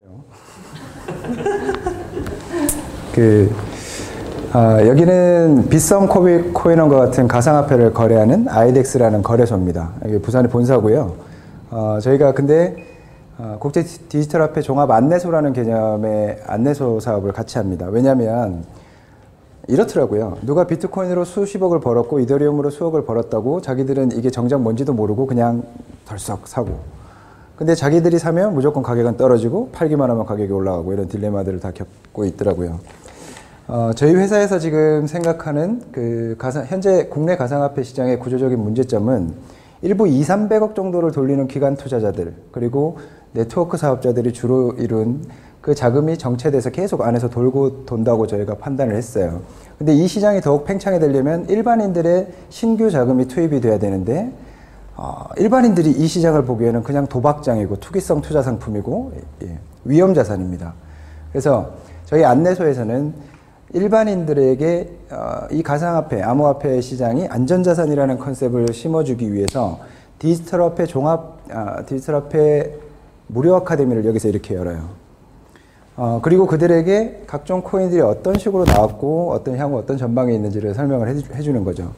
그 아, 여기는 비썸 코비 코인원과 같은 가상화폐를 거래하는 아이덱스라는 거래소입니다. 부산의 본사고요. 어, 저희가 근데 어, 국제 디지털 화폐 종합 안내소라는 개념의 안내소 사업을 같이 합니다. 왜냐하면 이렇더라고요. 누가 비트코인으로 수십억을 벌었고 이더리움으로 수억을 벌었다고 자기들은 이게 정작 뭔지도 모르고 그냥 덜썩 사고. 근데 자기들이 사면 무조건 가격은 떨어지고 팔기만 하면 가격이 올라가고 이런 딜레마들을 다 겪고 있더라고요. 어, 저희 회사에서 지금 생각하는 그 가상, 현재 국내 가상화폐 시장의 구조적인 문제점은 일부 2, 300억 정도를 돌리는 기관 투자자들 그리고 네트워크 사업자들이 주로 이룬 그 자금이 정체돼서 계속 안에서 돌고 돈다고 저희가 판단을 했어요. 근데 이 시장이 더욱 팽창해되려면 일반인들의 신규 자금이 투입이 돼야 되는데 어, 일반인들이 이 시장을 보기에는 그냥 도박장이고 투기성 투자 상품이고 예, 위험 자산입니다. 그래서 저희 안내소에서는 일반인들에게 어, 이 가상화폐, 암호화폐 시장이 안전자산이라는 컨셉을 심어주기 위해서 디지털화폐 종합, 아, 디지털화폐 무료 아카데미를 여기서 이렇게 열어요. 어, 그리고 그들에게 각종 코인들이 어떤 식으로 나왔고 어떤 향후 어떤 전방에 있는지를 설명을 해주, 해주는 거죠.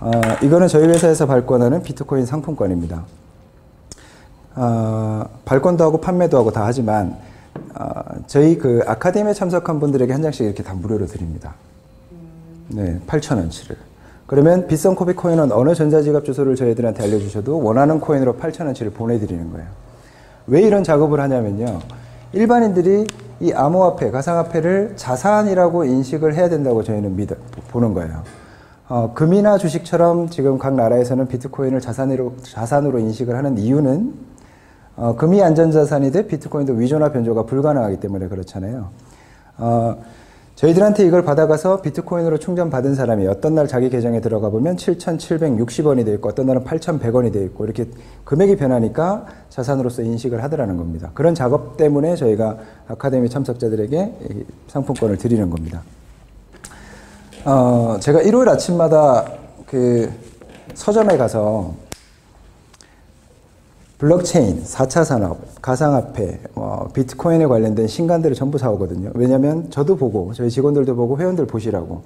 어, 이거는 저희 회사에서 발권하는 비트코인 상품권입니다. 어, 발권도 하고 판매도 하고 다 하지만 어, 저희 그 아카데미에 참석한 분들에게 한 장씩 이렇게 다 무료로 드립니다. 네, 8,000원치를. 그러면 비싼 코비 코인은 어느 전자지갑 주소를 저희들한테 알려주셔도 원하는 코인으로 8,000원치를 보내드리는 거예요. 왜 이런 작업을 하냐면요. 일반인들이 이 암호화폐, 가상화폐를 자산이라고 인식을 해야 된다고 저희는 믿어, 보는 거예요. 어, 금이나 주식처럼 지금 각 나라에서는 비트코인을 자산으로, 자산으로 인식을 하는 이유는 어, 금이 안전자산이듯 비트코인도 위조나 변조가 불가능하기 때문에 그렇잖아요. 어, 저희들한테 이걸 받아가서 비트코인으로 충전받은 사람이 어떤 날 자기 계정에 들어가 보면 7,760원이 돼 있고 어떤 날은 8,100원이 돼 있고 이렇게 금액이 변하니까 자산으로서 인식을 하더라는 겁니다. 그런 작업 때문에 저희가 아카데미 참석자들에게 상품권을 드리는 겁니다. 어, 제가 일요일 아침마다 그 서점에 가서 블록체인, 4차 산업, 가상화폐, 뭐 비트코인에 관련된 신간들을 전부 사오거든요. 왜냐하면 저도 보고 저희 직원들도 보고 회원들 보시라고.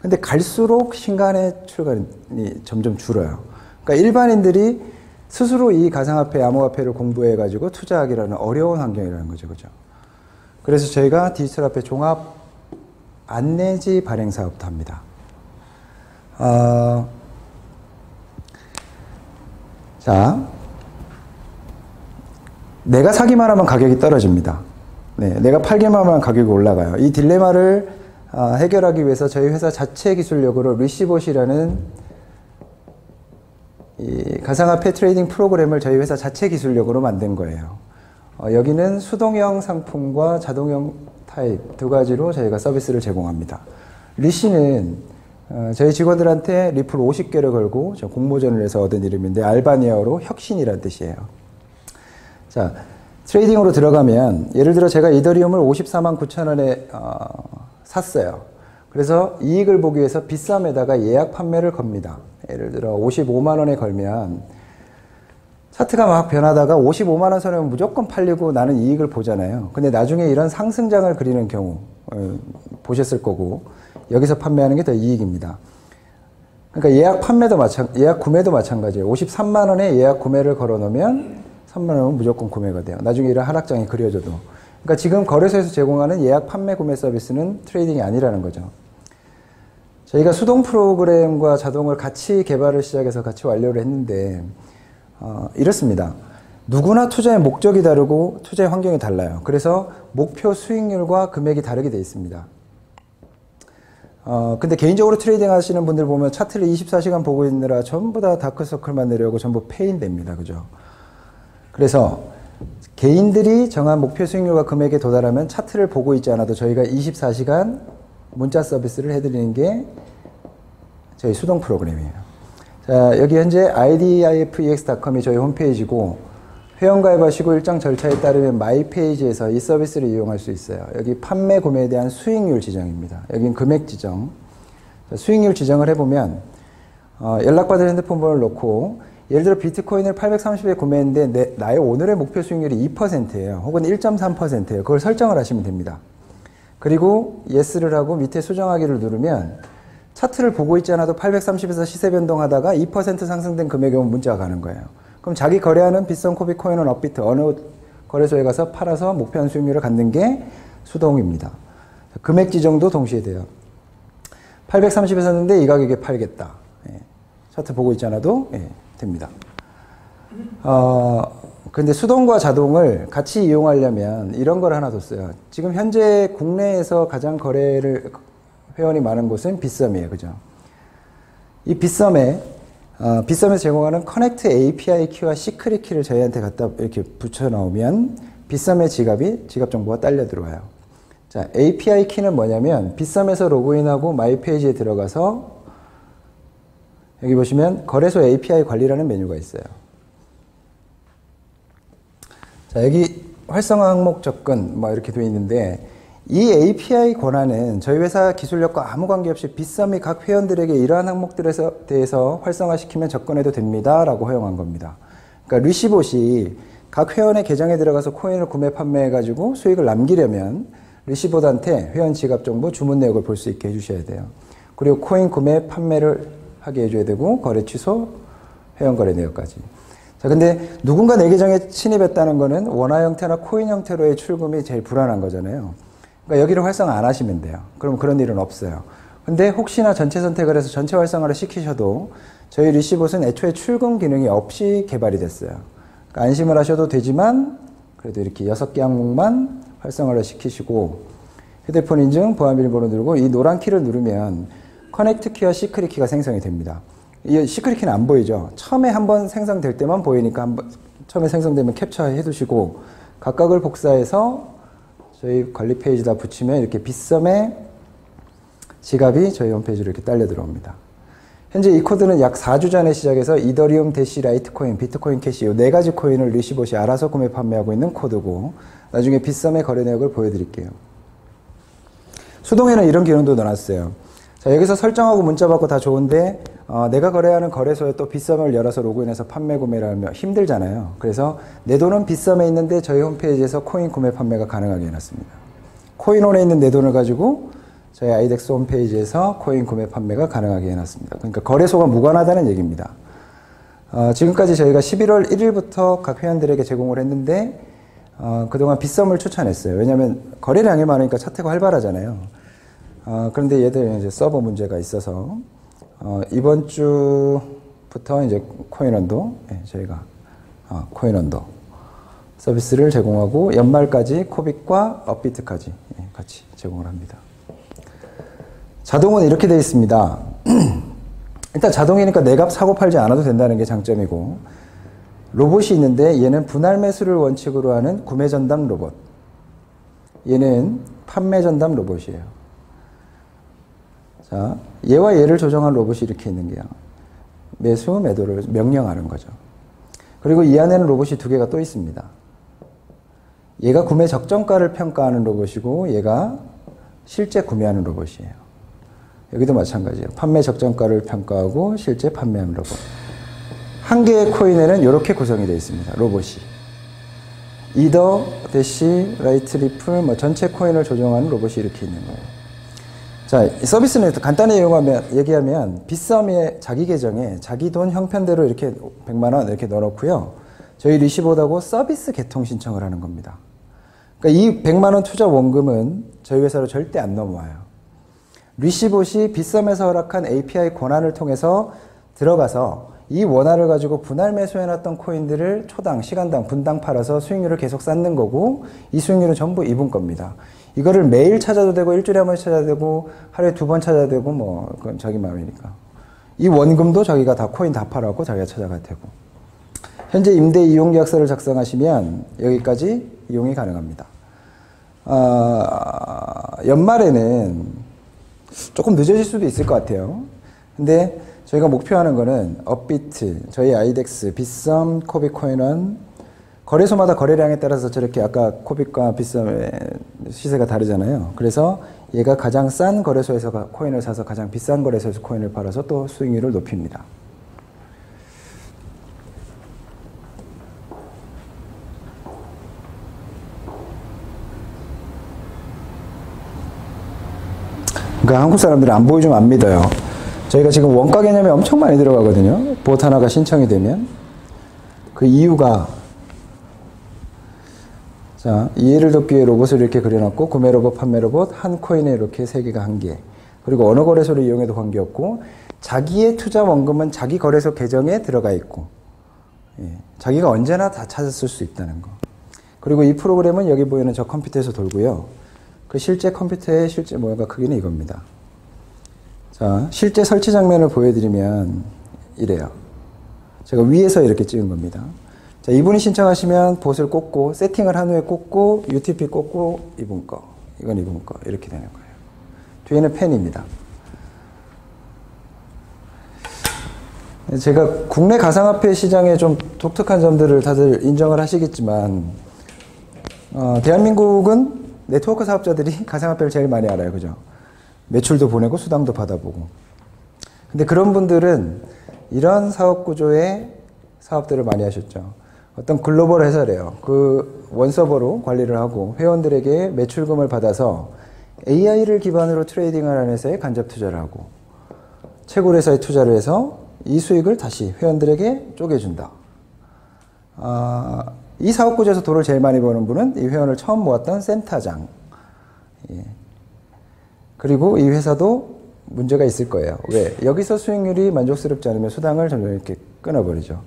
근데 갈수록 신간의 출간이 점점 줄어요. 그러니까 일반인들이 스스로 이 가상화폐, 암호화폐를 공부해가지고 투자하기라는 어려운 환경이라는 거죠, 그죠? 그래서 저희가 디지털 화폐 종합 안내지 발행 사업도 합니다. 어, 자, 내가 사기만 하면 가격이 떨어집니다. 네, 내가 팔기만 하면 가격이 올라가요. 이 딜레마를 아, 해결하기 위해서 저희 회사 자체 기술력으로 리시봇이라는 이 가상화폐 트레이딩 프로그램을 저희 회사 자체 기술력으로 만든 거예요. 어, 여기는 수동형 상품과 자동형 타입 두 가지로 저희가 서비스를 제공합니다. 리시는 어, 저희 직원들한테 리플 50개를 걸고 공모전을 해서 얻은 이름인데 알바니아어로 혁신이라는 뜻이에요. 자, 트레이딩으로 들어가면 예를 들어 제가 이더리움을 54만 9천 원에 어, 샀어요. 그래서 이익을 보기 위해서 비쌈에다가 예약 판매를 겁니다. 예를 들어 55만 원에 걸면 차트가 막 변하다가 55만 원 선에 무조건 팔리고 나는 이익을 보잖아요. 근데 나중에 이런 상승장을 그리는 경우 어, 보셨을 거고 여기서 판매하는 게 더 이익입니다. 그러니까 예약 판매도 마찬 예약 구매도 마찬가지예요. 53만 원에 예약 구매를 걸어 놓으면 3만 원은 무조건 구매가 돼요. 나중에 이런 하락장이 그려져도. 그러니까 지금 거래소에서 제공하는 예약 판매 구매 서비스는 트레이딩이 아니라는 거죠. 저희가 수동 프로그램과 자동을 같이 개발을 시작해서 같이 완료를 했는데 어, 이렇습니다. 누구나 투자의 목적이 다르고 투자의 환경이 달라요. 그래서 목표 수익률과 금액이 다르게 되어 있습니다. 어, 근데 개인적으로 트레이딩 하시는 분들 보면 차트를 24시간 보고 있느라 전부 다 다크서클만 내려오고 전부 페인됩니다. 그죠? 그래서 개인들이 정한 목표 수익률과 금액에 도달하면 차트를 보고 있지 않아도 저희가 24시간 문자 서비스를 해드리는 게 저희 수동 프로그램이에요. 자, 여기 현재 idifex.com이 저희 홈페이지고 회원 가입하시고 일정 절차에 따르면 마이 페이지에서 이 서비스를 이용할 수 있어요. 여기 판매 구매에 대한 수익률 지정입니다. 여긴 금액 지정. 수익률 지정을 해보면 어, 연락받을 핸드폰 번호를 넣고 예를 들어 비트코인을 830에 구매했는데 내, 나의 오늘의 목표 수익률이 2%예요. 혹은 1.3%예요. 그걸 설정을 하시면 됩니다. 그리고 예스를 하고 밑에 수정하기를 누르면 차트를 보고 있지 않아도 830에서 시세 변동하다가 2% 상승된 금액이 오면 문자가 가는 거예요. 그럼 자기 거래하는 비싼 코비 코인은 업비트 어느 거래소에 가서 팔아서 목표한 수익률을 갖는 게 수동입니다. 금액 지정도 동시에 돼요. 830에 샀는데 이 가격에 팔겠다. 예. 차트 보고 있지 않아도 예, 됩니다. 어, 근데 수동과 자동을 같이 이용하려면 이런 걸 하나 뒀어요. 지금 현재 국내에서 가장 거래를 회원이 많은 곳은 빗썸이에요. 그죠? 이 빗썸에 어, 빗썸에서 제공하는 커넥트 API 키와 시크릿 키를 저희한테 갖다 이렇게 붙여 넣으면 빗썸의 지갑이 지갑 정보가 딸려 들어와요. 자, API 키는 뭐냐면 빗썸에서 로그인하고 마이 페이지에 들어가서 여기 보시면 거래소 API 관리라는 메뉴가 있어요. 자, 여기 활성화 항목 접근 뭐 이렇게 되어 있는데 이 API 권한은 저희 회사 기술력과 아무 관계없이 빗썸이 각 회원들에게 이러한 항목들에 대해서 활성화시키면 접근해도 됩니다 라고 허용한 겁니다. 그러니까 리시봇이 각 회원의 계정에 들어가서 코인을 구매 판매해가지고 수익을 남기려면 리시봇한테 회원 지갑 정보 주문 내역을 볼 수 있게 해주셔야 돼요. 그리고 코인 구매 판매를 하게 해줘야 되고 거래 취소 회원 거래 내역까지. 자, 근데 누군가 내 계정에 침입했다는 거는 원화 형태나 코인 형태로의 출금이 제일 불안한 거잖아요. 그러니까 여기를 활성화 안 하시면 돼요. 그럼 그런 일은 없어요. 근데 혹시나 전체 선택을 해서 전체 활성화를 시키셔도 저희 리시봇은 애초에 출금 기능이 없이 개발이 됐어요. 그러니까 안심을 하셔도 되지만 그래도 이렇게 여섯 개 항목만 활성화를 시키시고 휴대폰 인증, 보안 비밀번호 누르고 이 노란 키를 누르면 커넥트 키와 시크릿 키가 생성이 됩니다. 이 시크릿 키는 안 보이죠. 처음에 한번 생성될 때만 보이니까 한번 처음에 생성되면 캡처해 두시고 각각을 복사해서 저희 관리 페이지다 붙이면 이렇게 빗썸의 지갑이 저희 홈페이지로 이렇게 딸려 들어옵니다. 현재 이 코드는 약 4주 전에 시작해서 이더리움, 대시, 라이트코인, 비트코인 캐시 이 네 가지 코인을 리시봇이 알아서 구매 판매하고 있는 코드고 나중에 빗썸의 거래 내역을 보여드릴게요. 수동에는 이런 기능도 넣어놨어요. 자, 여기서 설정하고 문자 받고 다 좋은데 어, 내가 거래하는 거래소에 또 빗썸을 열어서 로그인해서 판매 구매를 하면 힘들잖아요. 그래서 내 돈은 빗썸에 있는데 저희 홈페이지에서 코인 구매 판매가 가능하게 해놨습니다. 코인원에 있는 내 돈을 가지고 저희 아이덱스 홈페이지에서 코인 구매 판매가 가능하게 해놨습니다. 그러니까 거래소가 무관하다는 얘기입니다. 어, 지금까지 저희가 11월 1일부터 각 회원들에게 제공을 했는데 어, 그동안 빗썸을 추천했어요. 왜냐하면 거래량이 많으니까 차트가 활발하잖아요. 어, 그런데 얘들 이제 서버 문제가 있어서 어, 이번 주부터 이제 코인언도 예, 저희가 어, 코인언도 서비스를 제공하고 연말까지 코빅과 업비트까지 예, 같이 제공을 합니다. 자동은 이렇게 되어 있습니다. 일단 자동이니까 내값 사고 팔지 않아도 된다는 게 장점이고 로봇이 있는데 얘는 분할 매수를 원칙으로 하는 구매 전담 로봇. 얘는 판매 전담 로봇이에요. 자, 얘와 얘를 조정한 로봇이 이렇게 있는 게요. 매수, 매도를 명령하는 거죠. 그리고 이 안에는 로봇이 두 개가 또 있습니다. 얘가 구매 적정가를 평가하는 로봇이고 얘가 실제 구매하는 로봇이에요. 여기도 마찬가지예요. 판매 적정가를 평가하고 실제 판매하는 로봇. 한 개의 코인에는 이렇게 구성이 되어 있습니다. 로봇이. 이더, 대시, 라이트 리플, 뭐 전체 코인을 조정하는 로봇이 이렇게 있는 거예요. 자, 서비스는 간단히 이용하면, 얘기하면, 빗썸의 자기 계정에 자기 돈 형편대로 이렇게 100만원 이렇게 넣어놓고요. 저희 리시보다고 서비스 개통 신청을 하는 겁니다. 그러니까 이 100만원 투자 원금은 저희 회사로 절대 안 넘어와요. 리시봇이 빗썸에서 허락한 API 권한을 통해서 들어가서 이 원화를 가지고 분할 매수해놨던 코인들을 초당, 시간당, 분당 팔아서 수익률을 계속 쌓는 거고 이 수익률은 전부 이분 겁니다. 이거를 매일 찾아도 되고 일주일에 한번 찾아도 되고 하루에 두 번 찾아도 되고 뭐 그건 자기 마음이니까. 이 원금도 자기가 다 코인 다 팔아고 자기가 찾아가 되고. 현재 임대 이용 계약서를 작성하시면 여기까지 이용이 가능합니다. 아, 연말에는 조금 늦어질 수도 있을 것 같아요. 근데 저희가 목표하는 거는 업비트, 저희 아이덱스, 빗썸, 코빅코인은 거래소마다 거래량에 따라서 저렇게 아까 코빅과 비썸의 시세가 다르잖아요. 그래서 얘가 가장 싼 거래소에서 코인을 사서 가장 비싼 거래소에서 코인을 팔아서 또 수익률을 높입니다. 그러니까 한국 사람들이 안 보이지면 안 믿어요. 저희가 지금 원가 개념이 엄청 많이 들어가거든요. 보트 하나가 신청이 되면. 그 이유가 자, 이해를 돕기 위해 로봇을 이렇게 그려놨고 구매 로봇, 판매 로봇 한 코인에 이렇게 세 개가 한 개. 그리고 어느 거래소를 이용해도 관계없고 자기의 투자 원금은 자기 거래소 계정에 들어가 있고 예, 자기가 언제나 다 찾았을 수 있다는 거. 그리고 이 프로그램은 여기 보이는 저 컴퓨터에서 돌고요. 그 실제 컴퓨터의 실제 모양과 크기는 이겁니다. 자, 실제 설치 장면을 보여드리면 이래요. 제가 위에서 이렇게 찍은 겁니다. 자, 이분이 신청하시면 봇을 꽂고 세팅을 한 후에 꽂고 UTP 꽂고 이분 거, 이건 이분 거 이렇게 되는 거예요. 뒤에는 펜입니다. 제가 국내 가상화폐 시장에 좀 독특한 점들을 다들 인정을 하시겠지만 어, 대한민국은 네트워크 사업자들이 가상화폐를 제일 많이 알아요, 그죠? 매출도 보내고 수당도 받아보고. 근데 그런 분들은 이런 사업 구조의 사업들을 많이 하셨죠. 어떤 글로벌 회사래요. 그 원서버로 관리를 하고 회원들에게 매출금을 받아서 AI를 기반으로 트레이딩을 하는 회사에 간접 투자를 하고 채굴 회사에 투자를 해서 이 수익을 다시 회원들에게 쪼개준다. 아, 이 사업 구조에서 돈을 제일 많이 버는 분은 이 회원을 처음 모았던 센터장. 예. 그리고 이 회사도 문제가 있을 거예요. 왜? 여기서 수익률이 만족스럽지 않으면 수당을 점점 이렇게 끊어버리죠.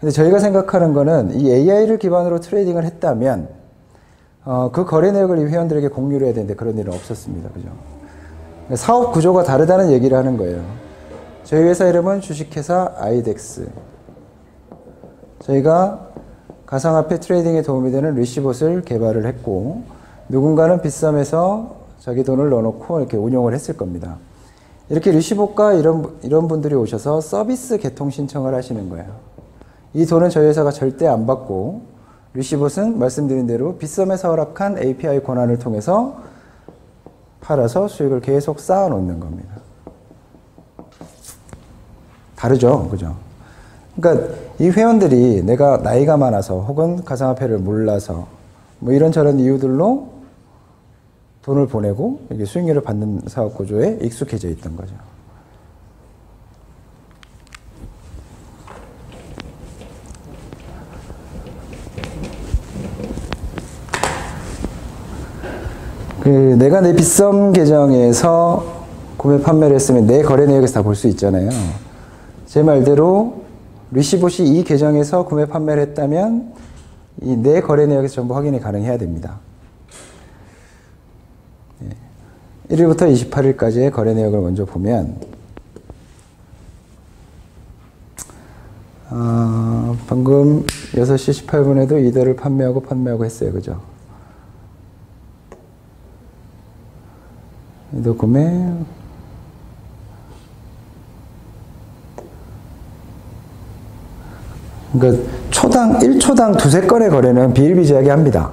근데 저희가 생각하는 거는 이 AI를 기반으로 트레이딩을 했다면 어, 그 거래 내역을 이 회원들에게 공유를 해야 되는데 그런 일은 없었습니다. 그죠? 사업 구조가 다르다는 얘기를 하는 거예요. 저희 회사 이름은 주식회사 아이덱스. 저희가 가상화폐 트레이딩에 도움이 되는 리시봇을 개발을 했고 누군가는 빗썸에서 자기 돈을 넣어놓고 이렇게 운용을 했을 겁니다. 이렇게 리시봇과 이런 이런 분들이 오셔서 서비스 개통 신청을 하시는 거예요. 이 돈은 저희 회사가 절대 안 받고 리시봇은 말씀드린 대로 빗썸에서 허락한 API 권한을 통해서 팔아서 수익을 계속 쌓아 놓는 겁니다. 다르죠. 그죠? 그러니까 이 회원들이 내가 나이가 많아서 혹은 가상화폐를 몰라서 뭐 이런저런 이유들로 돈을 보내고 이게 수익률을 받는 사업 구조에 익숙해져 있던 거죠. 그 내가 내 빗썸 계정에서 구매 판매를 했으면 내 거래 내역에서 다 볼 수 있잖아요. 제 말대로 리시봇이 이 계정에서 구매 판매를 했다면 이 내 거래 내역에서 전부 확인이 가능해야 됩니다. 1일부터 28일까지의 거래 내역을 먼저 보면 어, 방금 6시 18분에도 이더를 판매하고 판매하고 했어요. 그죠? 이더 구매 그러니까 초당 1초당 두세 건의 거래는 비일비재하게 합니다.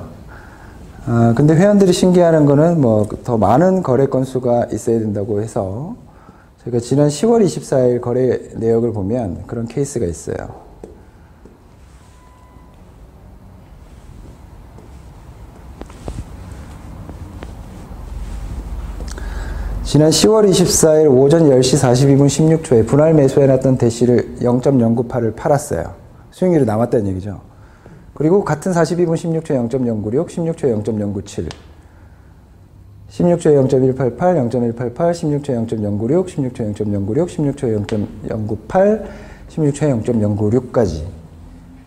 아, 근데 회원들이 신기하는 거는 뭐 더 많은 거래 건수가 있어야 된다고 해서 저희가 지난 10월 24일 거래 내역을 보면 그런 케이스가 있어요. 지난 10월 24일 오전 10시 42분 16초에 분할 매수해놨던 대시를 0.098을 팔았어요. 수익률이 남았다는 얘기죠. 그리고 같은 42분 16초에 0.096, 16초에 0.097, 16초에 0.188, 0.188, 16초에 0.096, 16초에 0.096, 16초에 0.098, 16초에 0.096까지.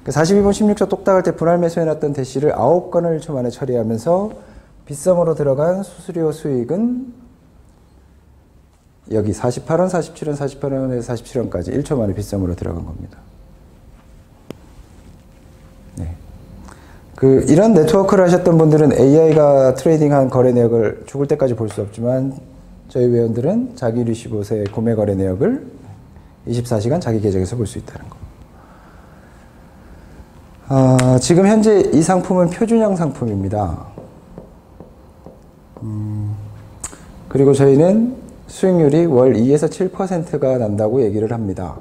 42분 16초 똑딱할 때 분할 매수해놨던 대시를 9건을 1초 만에 처리하면서 빗썸으로 들어간 수수료 수익은 여기 48원, 47원, 48원에서 47원까지 1초 만에 빗썸으로 들어간 겁니다. 네. 그 이런 네트워크를 하셨던 분들은 AI가 트레이딩한 거래 내역을 죽을 때까지 볼 수 없지만 저희 회원들은 자기 리시봇의 구매 거래 내역을 24시간 자기 계정에서 볼 수 있다는 거. 아, 지금 현재 이 상품은 표준형 상품입니다. 음, 그리고 저희는 수익률이 월 2에서 7%가 난다고 얘기를 합니다.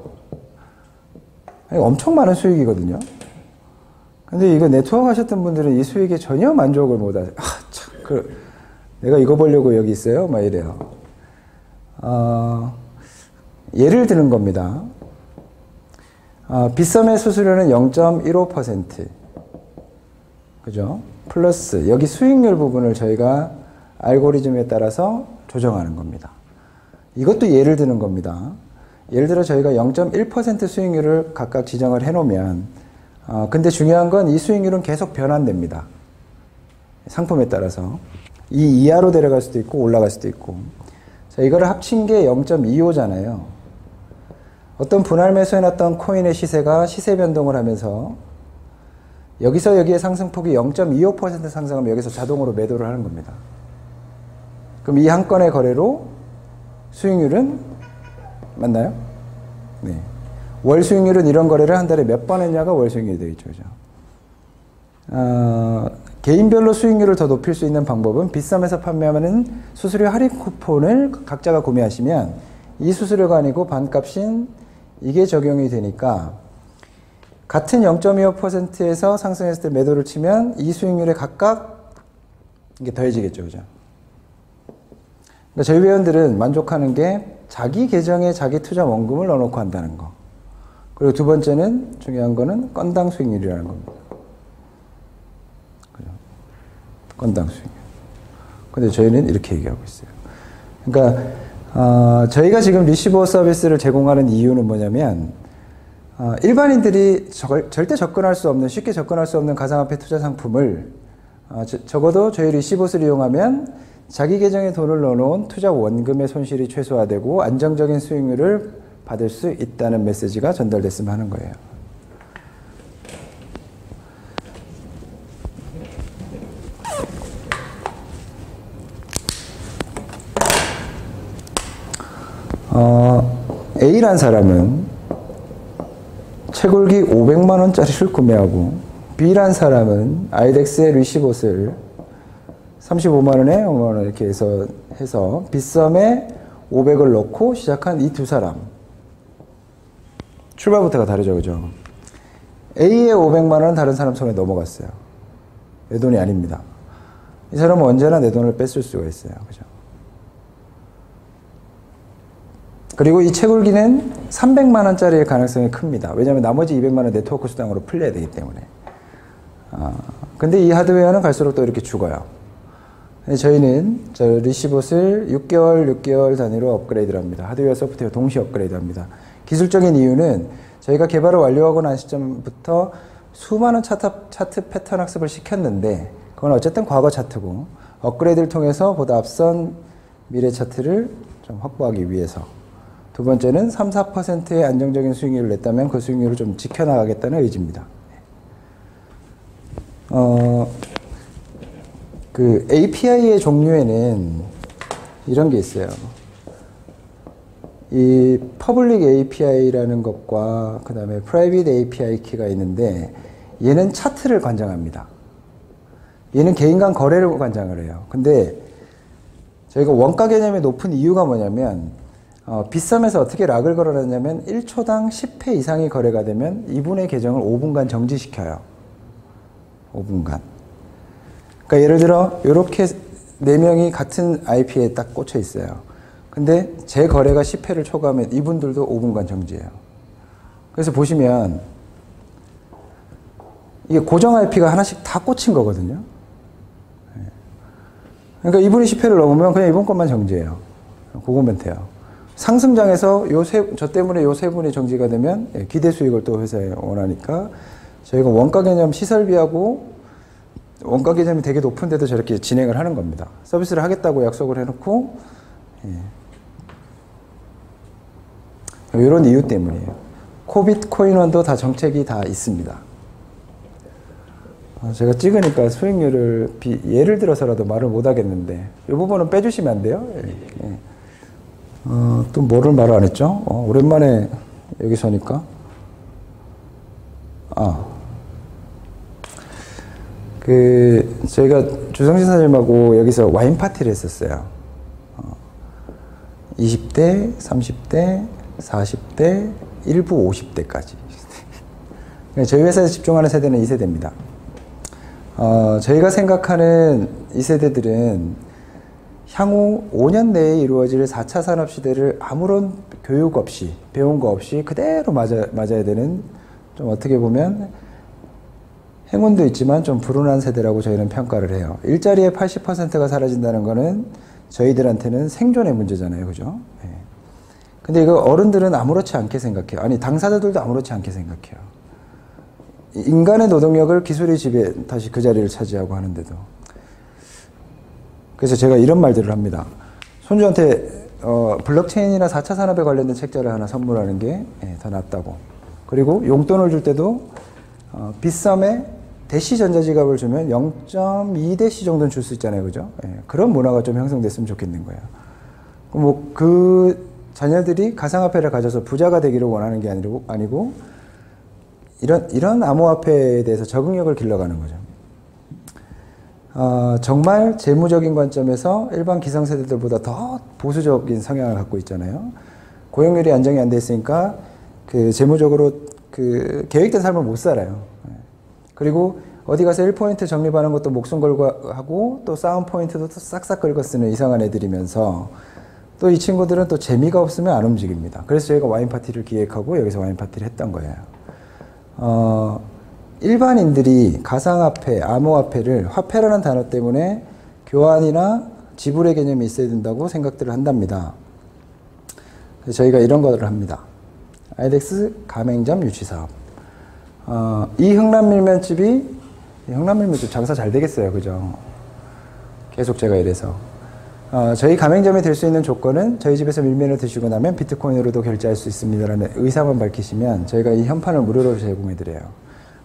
엄청 많은 수익이거든요. 근데 이거 네트워크 하셨던 분들은 이 수익에 전혀 만족을 못 하세요. 아, 참, 그, 내가 이거 보려고 여기 있어요? 막 이래요. 어, 예를 드는 겁니다. 어, 빗썸의 수수료는 0.15%. 그죠? 플러스 여기 수익률 부분을 저희가 알고리즘에 따라서 조정하는 겁니다. 이것도 예를 드는 겁니다. 예를 들어 저희가 0.1% 수익률을 각각 지정을 해 놓으면 어, 근데 중요한 건 이 수익률은 계속 변환됩니다. 상품에 따라서 이 이하로 내려갈 수도 있고 올라갈 수도 있고 자 이거를 합친 게 0.25잖아요. 어떤 분할 매수해놨던 코인의 시세가 시세 변동을 하면서 여기서 여기에 상승폭이 0.25% 상승하면 여기서 자동으로 매도를 하는 겁니다. 그럼 이 한 건의 거래로 수익률은 맞나요? 네. 월 수익률은 이런 거래를 한 달에 몇 번 했냐가 월 수익률이 되겠죠. 그죠? 어, 개인별로 수익률을 더 높일 수 있는 방법은 비썸에서 판매하는 수수료 할인 쿠폰을 각자가 구매하시면 이 수수료가 아니고 반값인 이게 적용이 되니까 같은 0.25%에서 상승했을 때 매도를 치면 이 수익률에 각각 이게 더해지겠죠. 그죠? 그러니까 저희 회원들은 만족하는 게 자기 계정에 자기 투자 원금을 넣어놓고 한다는 거. 그리고 두 번째는 중요한 거는 건당 수익률이라는 겁니다. 그죠? 건당 수익률. 근데 저희는 이렇게 얘기하고 있어요. 그러니까 어, 저희가 지금 리시버 서비스를 제공하는 이유는 뭐냐면 어, 일반인들이 저, 절대 접근할 수 없는 쉽게 접근할 수 없는 가상화폐 투자 상품을 어, 저, 적어도 저희 리시봇을 이용하면 자기 계정에 돈을 넣어놓은 투자 원금의 손실이 최소화되고 안정적인 수익률을 받을 수 있다는 메시지가 전달됐으면 하는 거예요. 어, A란 사람은 채굴기 500만 원짜리를 구매하고 B란 사람은 아이덱스의 리시봇을 35만 원에 5만 원 이렇게 해서 해서 빗썸에 500을 넣고 시작한 이 두 사람 출발부터가 다르죠, 그죠? A의 500만 원은 다른 사람 손에 넘어갔어요. 내 돈이 아닙니다. 이 사람은 언제나 내 돈을 뺏을 수가 있어요, 그죠? 그리고 이 채굴기는 300만 원짜리의 가능성이 큽니다. 왜냐하면 나머지 200만 원 네트워크 수당으로 풀려야 되기 때문에. 아, 근데 이 하드웨어는 갈수록 또 이렇게 죽어요. 저희는 저 리시봇을 6개월, 6개월 단위로 업그레이드를 합니다. 하드웨어, 소프트웨어 동시 업그레이드 합니다. 기술적인 이유는 저희가 개발을 완료하고 난 시점부터 수많은 차트, 차트 패턴 학습을 시켰는데 그건 어쨌든 과거 차트고 업그레이드를 통해서 보다 앞선 미래 차트를 좀 확보하기 위해서 두 번째는 3, 4%의 안정적인 수익률을 냈다면 그 수익률을 좀 지켜나가겠다는 의지입니다. 어, 그 API의 종류에는 이런 게 있어요. 이 퍼블릭 API라는 것과 그 다음에 프라이빗 API 키가 있는데 얘는 차트를 관장합니다. 얘는 개인 간 거래를 관장을 해요. 근데 저희가 원가 개념이 높은 이유가 뭐냐면 어, 빗썸에서 어떻게 락을 걸어놨냐면 1초당 10회 이상의 거래가 되면 이분의 계정을 5분간 정지시켜요. 5분간. 그러니까 예를 들어 이렇게 4명이 같은 IP에 딱 꽂혀 있어요. 근데 제 거래가 10회를 초과하면 이분들도 5분간 정지해요. 그래서 보시면 이게 고정 IP가 하나씩 다 꽂힌 거거든요. 예. 그러니까 이분이 10회를 넘으면 그냥 이분 것만 정지해요. 그거 멘트요. 상승장에서 요 세, 저 때문에 요 세 분이 정지가 되면 예, 기대 수익을 또 회사에 원하니까 저희가 원가 개념 시설비하고 원가 개념이 되게 높은데도 저렇게 진행을 하는 겁니다. 서비스를 하겠다고 약속을 해놓고 예. 이런 이유 때문이에요. 코빗 코인원도 다 정책이 다 있습니다. 어, 제가 찍으니까 수익률을 비, 예를 들어서라도 말을 못 하겠는데 이 부분은 빼주시면 안 돼요? 예. 예. 어, 또 뭐를 말안 했죠? 어, 오랜만에 여기 서니까 아. 그 저희가 주성진 사장님하고 여기서 와인 파티를 했었어요. 어, 20대, 30대, 40대, 일부 50대까지. 저희 회사에 집중하는 세대는 이 세대입니다. 어, 저희가 생각하는 이 세대들은 향후 5년 내에 이루어질 4차 산업 시대를 아무런 교육 없이 배운 거 없이 그대로 맞아, 맞아야 되는 좀 어떻게 보면 행운도 있지만 좀 불운한 세대라고 저희는 평가를 해요. 일자리의 80%가 사라진다는 거는 저희들한테는 생존의 문제잖아요. 그죠? 예. 근데 이거 어른들은 아무렇지 않게 생각해요. 아니, 당사자들도 아무렇지 않게 생각해요. 인간의 노동력을 기술이 지배, 다시 그 자리를 차지하고 하는데도. 그래서 제가 이런 말들을 합니다. 손주한테 어, 블록체인이나 4차 산업에 관련된 책자를 하나 선물하는 게더 예, 낫다고. 그리고 용돈을 줄 때도 어, 빗썸에 대시 전자지갑을 주면 0.2대시 정도는 줄 수 있잖아요. 그죠? 예, 그런 문화가 좀 형성됐으면 좋겠는 거예요. 뭐, 그 자녀들이 가상화폐를 가져서 부자가 되기를 원하는 게 아니고, 아니고 이런, 이런 암호화폐에 대해서 적응력을 길러가는 거죠. 어, 정말 재무적인 관점에서 일반 기성세대들보다 더 보수적인 성향을 갖고 있잖아요. 고용률이 안정이 안 돼 있으니까 그 재무적으로 그 계획된 삶을 못 살아요. 예. 그리고 어디 가서 1포인트 적립하는 것도 목숨 걸고 하고 또 싸움 포인트도 또 싹싹 긁어 쓰는 이상한 애들이면서 또 이 친구들은 또 재미가 없으면 안 움직입니다. 그래서 저희가 와인 파티를 기획하고 여기서 와인 파티를 했던 거예요. 어, 일반인들이 가상화폐, 암호화폐를 화폐라는 단어 때문에 교환이나 지불의 개념이 있어야 된다고 생각들을 한답니다. 그래서 저희가 이런 것을 합니다. 아이덱스 가맹점 유치 사업. 어, 이 흥남밀면집이 흥남밀면집 장사 잘 되겠어요, 그죠? 계속 제가 이래서. 어, 저희 가맹점이 될 수 있는 조건은 저희 집에서 밀면을 드시고 나면 비트코인으로도 결제할 수 있습니다라는 의사만 밝히시면 저희가 이 현판을 무료로 제공해 드려요.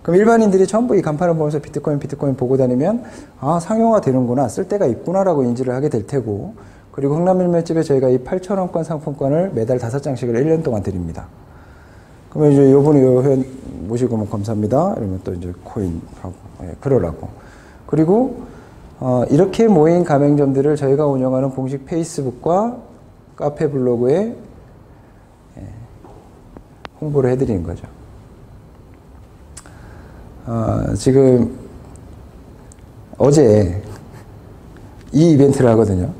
그럼 일반인들이 전부 이 간판을 보면서 비트코인, 비트코인 보고 다니면 아, 상용화 되는구나, 쓸 데가 있구나라고 인지를 하게 될 테고 그리고 흥남밀면집에 저희가 이 8,000원권 상품권을 매달 5장씩을 1년 동안 드립니다. 그러면 이제 요번에 요 회원 모시고 뭐 감사합니다. 이러면 또 이제 코인 하고, 예, 그러라고. 그리고, 어, 이렇게 모인 가맹점들을 저희가 운영하는 공식 페이스북과 카페 블로그에 예, 홍보를 해드리는 거죠. 어, 지금 어제 이 이벤트를 하거든요.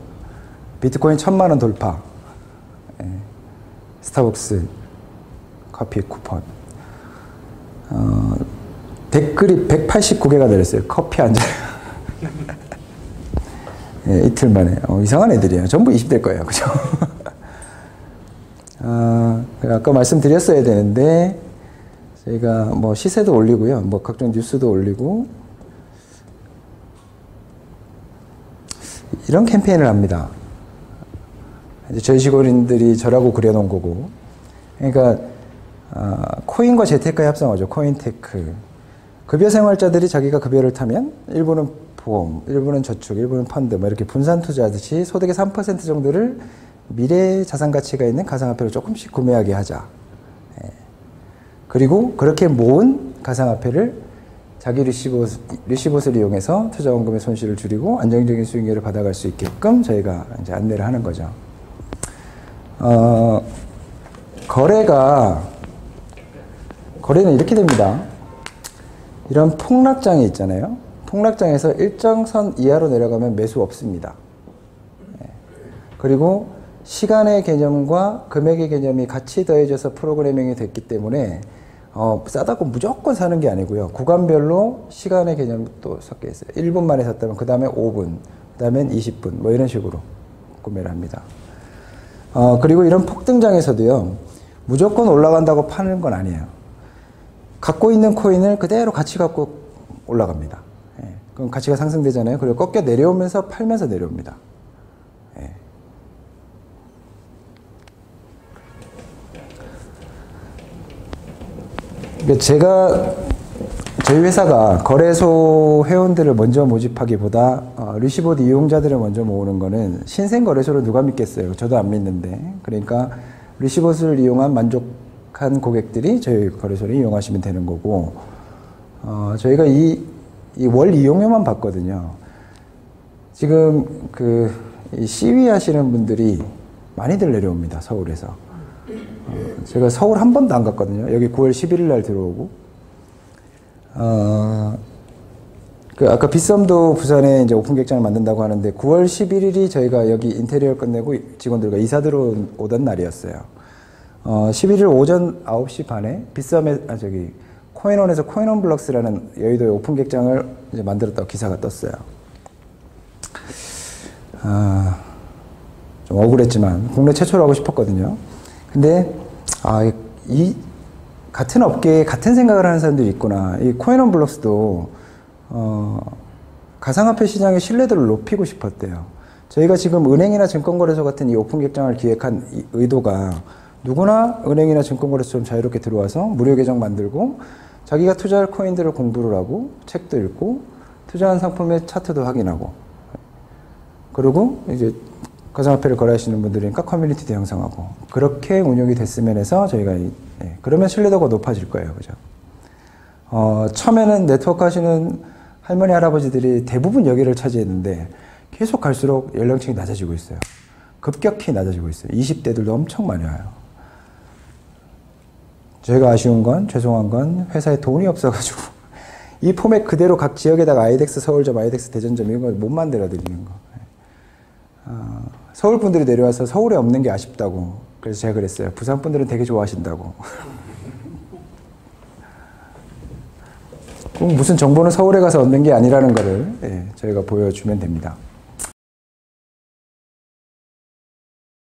비트코인 천만 원 돌파. 예. 스타벅스 커피 쿠폰. 어, 댓글이 189개가 달렸어요. 커피 한 잔. 예, 이틀 만에. 어, 이상한 애들이에요. 전부 20대일 거예요. 그죠? 어, 아까 말씀드렸어야 되는데, 저희가 뭐 시세도 올리고요. 뭐 각종 뉴스도 올리고 이런 캠페인을 합니다. 저희 직원들이 저라고 그려놓은 거고. 그러니까 어, 코인과 재테크의 합성어죠. 코인테크. 급여 생활자들이 자기가 급여를 타면 일부는 보험, 일부는 저축, 일부는 펀드 뭐 이렇게 분산 투자하듯이 소득의 3% 정도를 미래 자산 가치가 있는 가상화폐를 조금씩 구매하게 하자. 그리고 그렇게 모은 가상화폐를 자기 리시봇, 리시봇을 이용해서 투자원금의 손실을 줄이고 안정적인 수익률을 받아갈 수 있게끔 저희가 이제 안내를 하는 거죠. 어, 거래가, 거래는 이렇게 됩니다. 이런 폭락장이 있잖아요. 폭락장에서 일정 선 이하로 내려가면 매수 없습니다. 예. 그리고 시간의 개념과 금액의 개념이 같이 더해져서 프로그래밍이 됐기 때문에 어, 싸다고 무조건 사는 게 아니고요. 구간별로 시간의 개념도 섞여 있어요. 1분 만에 샀다면 그 다음에 5분, 그 다음엔 20분, 뭐 이런 식으로 구매를 합니다. 어, 그리고 이런 폭등장에서도요, 무조건 올라간다고 파는 건 아니에요. 갖고 있는 코인을 그대로 같이 갖고 올라갑니다. 예, 그럼 가치가 상승되잖아요. 그리고 꺾여 내려오면서 팔면서 내려옵니다. 그러니까 제가 저희 회사가 거래소 회원들을 먼저 모집하기보다 어, 리시보드 이용자들을 먼저 모으는 거는 신생 거래소를 누가 믿겠어요. 저도 안 믿는데. 그러니까 리시봇을 이용한 만족 한 고객들이 저희 거래소를 이용하시면 되는 거고, 어, 저희가 이, 이 월 이용료만 받거든요. 지금 그, 시위 하시는 분들이 많이들 내려옵니다. 서울에서. 제가 서울 한 번도 안 갔거든요. 여기 9월 11일 날 들어오고. 어, 그 아까 빗썸도 부산에 이제 오픈 객장을 만든다고 하는데 9월 11일이 저희가 여기 인테리어 끝내고 직원들과 이사 들어오던 날이었어요. 어, 11일 오전 9시 반에 빗썸에 아 저기 코인원에서 코인원 블럭스라는 여의도의 오픈 객장을 이제 만들었다고 기사가 떴어요. 아, 좀 억울했지만 국내 최초로 하고 싶었거든요. 근데 아, 이 같은 업계에 같은 생각을 하는 사람들이 있구나. 이 코인원 블록스도 어, 가상화폐 시장의 신뢰도를 높이고 싶었대요. 저희가 지금 은행이나 증권거래소 같은 이 오픈 객장을 기획한 이 의도가 누구나 은행이나 증권거래소처럼 자유롭게 들어와서 무료 계정 만들고 자기가 투자할 코인들을 공부를 하고 책도 읽고 투자한 상품의 차트도 확인하고 그리고 이제 가상화폐를 거래하시는 분들이니까 커뮤니티도 형성하고 그렇게 운영이 됐으면 해서 저희가 이, 예, 그러면 신뢰도가 높아질 거예요, 그죠? 어, 처음에는 네트워크 하시는 할머니 할아버지들이 대부분 여기를 차지했는데 계속 갈수록 연령층이 낮아지고 있어요. 급격히 낮아지고 있어요. 20대들도 엄청 많이 와요. 제가 아쉬운 건 죄송한 건 회사에 돈이 없어가지고 이 포맷 그대로 각 지역에다가 아이덱스 서울점, 아이덱스 대전점 이런 걸 못 만들어 드리는 거. 어, 서울 분들이 내려와서 서울에 없는 게 아쉽다고. 그래서 제가 그랬어요. 부산 분들은 되게 좋아하신다고. 무슨 정보는 서울에 가서 얻는 게 아니라는 거를 예, 저희가 보여주면 됩니다.